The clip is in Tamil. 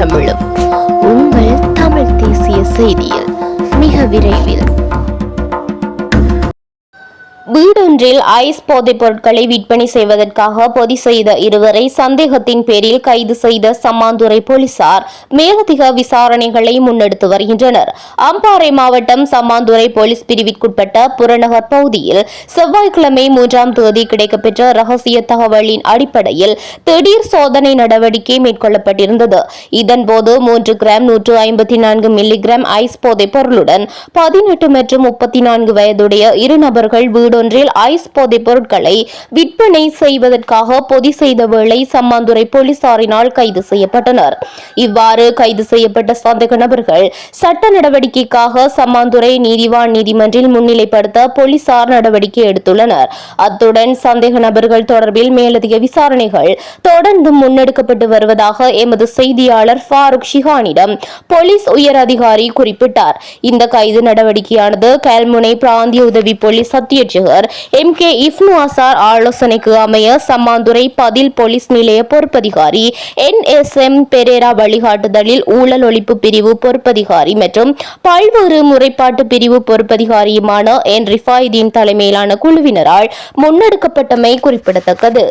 தமிழும். உங்கள் தமிழ் தேசிய செய்தியில் மிக விரைவில். வீடொன்றில் ஐஸ் போதைப் பொருட்களை விற்பனை செய்வதற்காக பொதி செய்த இருவரை சந்தேகத்தின் பேரில் கைது செய்த சம்மாந்துறை போலீசார் மேலதிக விசாரணைகளை முன்னெடுத்து வருகின்றனர். அம்பாறை மாவட்டம் சம்மாந்துறை போலீஸ் பிரிவிற்குட்பட்ட புறநகர் பகுதியில் செவ்வாய்க்கிழமை மூன்றாம் தேதி கிடைக்கப்பெற்ற ரகசிய தகவலின் அடிப்படையில் திடீர் சோதனை நடவடிக்கை மேற்கொள்ளப்பட்டிருந்தது. இதன்போது மூன்று கிராம் நூற்று ஐம்பத்தி நான்கு மில்லிகிராம் ஐஸ் போதைப் பொருளுடன் பதினெட்டு மற்றும் முப்பத்தி நான்கு வயதுடைய இரு நபர்கள் வீடு ஒன்றில் ஐஸ் போதைப் பொருட்களை விற்பனை செய்வதற்காக பொதி செய்த வேளை சம்மாந்துறை போலீசாரினால் கைது செய்யப்பட்டனர். இவ்வாறு கைது செய்யப்பட்ட சந்தேக நபர்கள் சட்ட நடவடிக்கைக்காக சம்மாந்துறை நீதிவான் நீதிமன்றில் முன்னிலைப்படுத்த போலீசார் நடவடிக்கை எடுத்துள்ளனர். அத்துடன் சந்தேக நபர்கள் தொடர்பில் மேலதிக விசாரணைகள் தொடர்ந்து முன்னெடுக்கப்பட்டு வருவதாக எமது செய்தியாளர் ஃபாரூக் ஷிஹானிடம் போலீஸ் உயர் அதிகாரி குறிப்பிட்டார். இந்த கைது நடவடிக்கையானது கல்முனை பிராந்திய உதவி போலீஸ் அத்தியட்சகர் எம். கே. இஃப்னு அசார் ஆலோசனைக்கு அமைய சம்மாந்துறை பதில் போலீஸ் நிலைய பொறுப்பதிகாரி என். எஸ். எம். பெரேரா வழிகாட்டுதலில் ஊழல் ஒழிப்பு பிரிவு பொறுப்பதிகாரி மற்றும் பல்வேறு முறைப்பாட்டு பிரிவு பொறுப்பதிகாரியுமான என். ரிஃபாயுதீன் தலைமையிலான குழுவினரால் முன்னெடுக்கப்பட்டமை குறிப்பிடத்தக்கது.